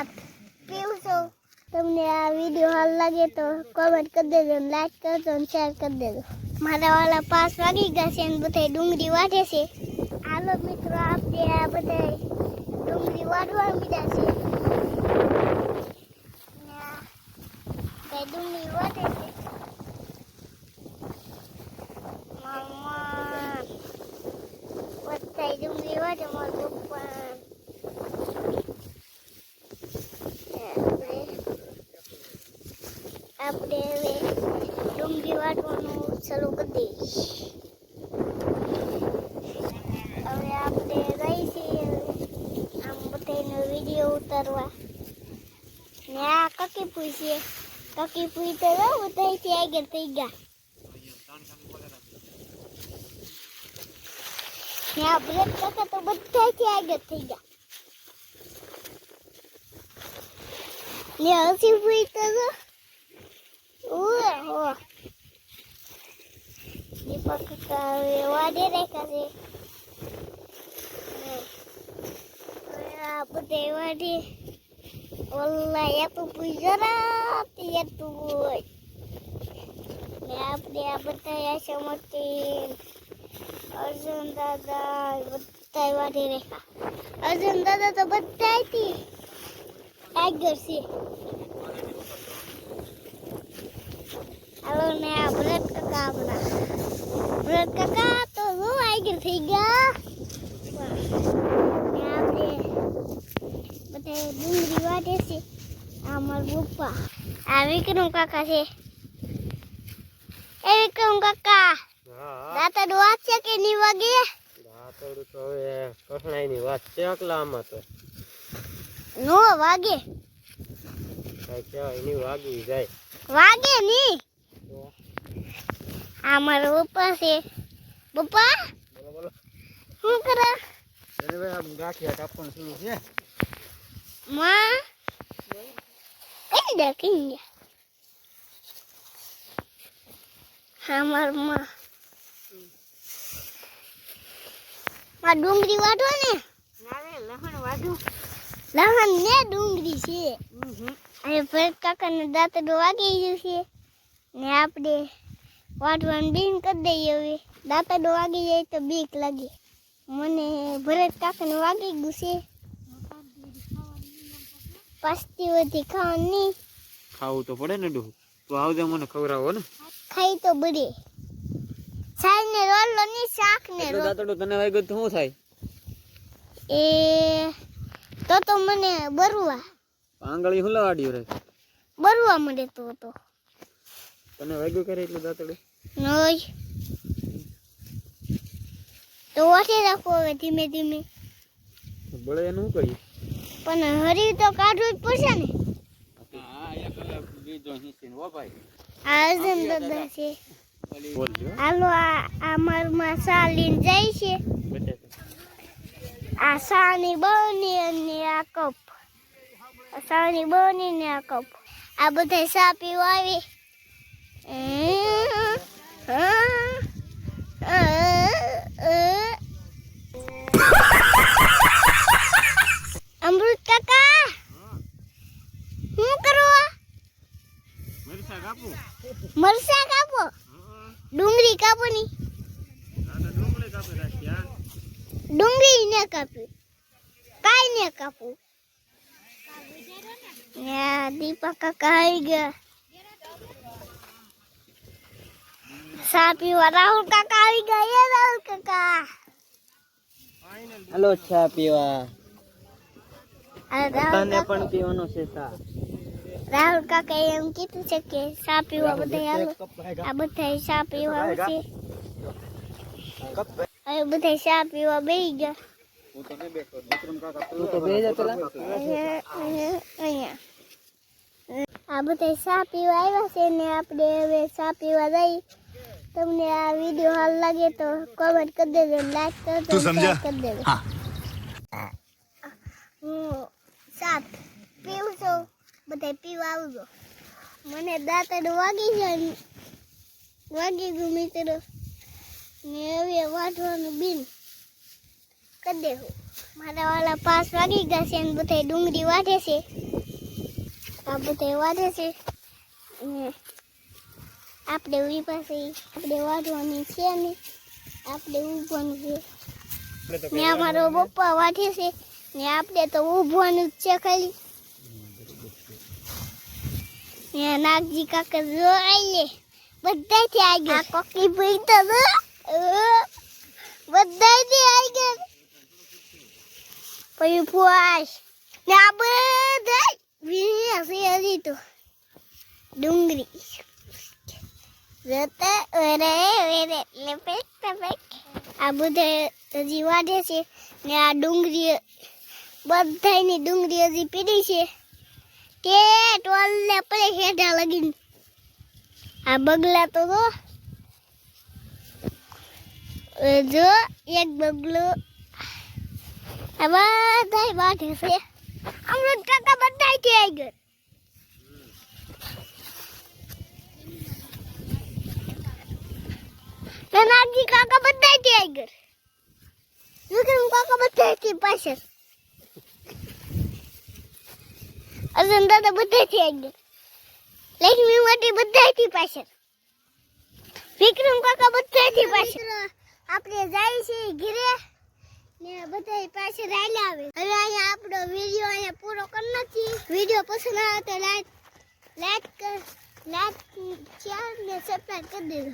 સાત છું? તમને આ વીડિયો હાલ લાગે તો કોમેન્ટ કરી દેજો લાઈક કરજો અને શેર કરી દેજો. મારા વાળા પાસ વાગી ગયા છે અને બધા ડુંગળી વાઢે છે. હાલો મિત્રો, આપણે આ બધા ડુંગળી વાઢવા મીધા છે. ડુંગળી વાઢે છે મામા બધા ડુંગળી વાઢે મારા પપ્પા આપણે હવે વાટવાનું ચાલુ કરી દઈએ હવે આપણે ગઈ છીએ આમ બધાનો વીડિયો ઉતારવા. ને આ કકી પૂછીએ કકી પૂઈ તો જો બધાથી આગળ થઈ ગયા. આ બ્રેક તો બધાથી આગળ થઈ ગયા. ને હસી પૂછી તો જો Uy, oh. દીપક કાવે વાડે રાખ્યા છે હવે આ બધે વાડે ઓલા યાતું પૂજરા તે યાતું હોય ને આપણે આ બધા આશા મોટી અર્જુન દાદા બધા વાડે રાખ્યા અર્જુન દાદા તો બધાથી આગળ છે હાલો ને આ બ્રેડ કાકા આપણા. બ્રેડ કાકા તો હું આગળ થઈ ગયા? ને આપણે બધા ડુંગળી વાટે છે આ મારા પપ્પા આ વિક્રમ કાકા છે. એ વિક્રમ કાકા દાતા વાત છે કે નહીં વાગે? દાતરડું તો હવે કઠણાઈની વાત છે અકલામાં તો. નો વાગે. કહેવાય નહીં વાગી જાય. વાગે નહીં. આ મારા પપ્પા છે. પપ્પા? બોલો બોલો. શું કરે? અરે ભાઈ આમ ગાંઠિયા કાપવાનું શરૂ છે. માં? કઈ દે કઈ દે? હા મારમાં. આ ડુંગળી વાટો ને. લહણ વાઢું. લહણ ને ડુંગળી છે. અરે ભરત કાકા ને દાંતડો વાગી ગયું છે. ને આપણે વાટવાનું બીન કરી દઈએ હવે. દાંતડું વાગી જાય તો બીક લાગે. મને ભરત કાકાને વાગી ગયું છે. પાસ્તી વધી ખાવાનું નહીં. ખાવું તો પડે ને ડું તો આવજે મને ખવડાવો ને. ખાઈ તો બડે સાહેબ ને રોલો ની શાક ને રોલ દાતરડું તને વાગ્યું તો શું થાય? એ તો તો મને બરવા. આંગળી હુલાવાડ્યું રે. બરવા મળે તો તો. તને વાગ્યું કરે એટલું દાતરડું નોય. તો ઓછે રાખો હવે ધીમે ધીમે. બળે એનું શું કરીએ? પણ હરી તો કાઢવું જ પડશે ને. હા એક બીજો હિસ્સી હો ભાઈ આ અર્જુન દાદા છે હાલો આ આ મારમાં સા જાય છે. આ સાની બની અને આ કપ. આ સાની બની ને આ કપ. આ બધા સા પીવા આવે. અમૃત કાકા શું કરો? મરસા કાપું. મરસા કાપો? ડુંગળી કાપો ની ડુંગળી કાપી રાખ્યા ડુંગળી ને કાપી. કાઈ ને કાપું. દીપા કાકા આવી ગયા. સા પીવા રાહુલ કાકા આવી ગયા રાહુલ કાકા. હાલો ચા પીવા. તને કાકા. પણ પીવાનો છે ચા. રાહુલ કાકા એમ કીધું છે કે સા પીવા બધા હાલો. આ બધા સા પીવા આવશે હવે બધા સા પીવા બેસી ગયા. તું તો બે જા પેલા. અહીંયા અહીંયા. આ બધા ચા પીવા આવ્યા છે ને આપણે હવે ચા પીવા જઈ તમને આ વીડિયો હાલ લાગે તો કોમેન્ટ કરી દેજો લાઈક કરજો શેર કરી દેજો. હું. સાત પીવું છું બધા પીવા આવજો મને દાંતડ વાગી છે વાગી ગયું મિત્રો. ને હવે વાટવાનું બિન. કરી દેવું મારા વાળા પાસ વાગી ગયા છે અને બધા ડુંગળી વાટે છે. આ બધા વાઢે છે. ને આપણે ઉરી પાસે આપણે વાઢવાની છે ને આપણે ઊભવાનું છે. ને અમારો પપ્પા વાઢે છે. ને આપણે તો ઊભવાનું જ છે ખાલી. ને નાગજી કાકા જોઈએ બધા થી આવી ગયા કોકી ભાઈ તો બધા થી બધાથી ગયા પછી ફુવાશ ને આ બધા વીણ્યા છે હજી તો. ડુંગળી. જતા ઓરે ઓરે લેપેટ લેપેટ આ બધા હજી વાઢે છે. ને આ ડુંગળી બધાની ડુંગળી હજી પીડી છે. કે ટોલને પડે હેઠા લગીને. આ બગલા તો જો જો એક બગલો. આ બધા વાઢે છે. અમૃત કાકા બધાયથી આવી ગયા. નાનાજી કાકા બધાયથી આવી ગયા વિક્રમ કાકા બધાયથી પાછળ અર્જુન દાદા બધાયથી આવી ગયા લક્ષ્મી માટે બધાયથી પાછળ વિક્રમ કાકા બધાયથી પાછળ આપણે જાય છે ઘરે ને બધાય પાછળ આલ્યા આવે હવે અહીંયા આપણો વીડિયો અહીંયા પૂરો કરી નાખીએ. વીડિયો પસંદ આવે તો લાઈક લાઈક લાઈક શેર ને સબસ્ક્રાઈબ કરી દેજો.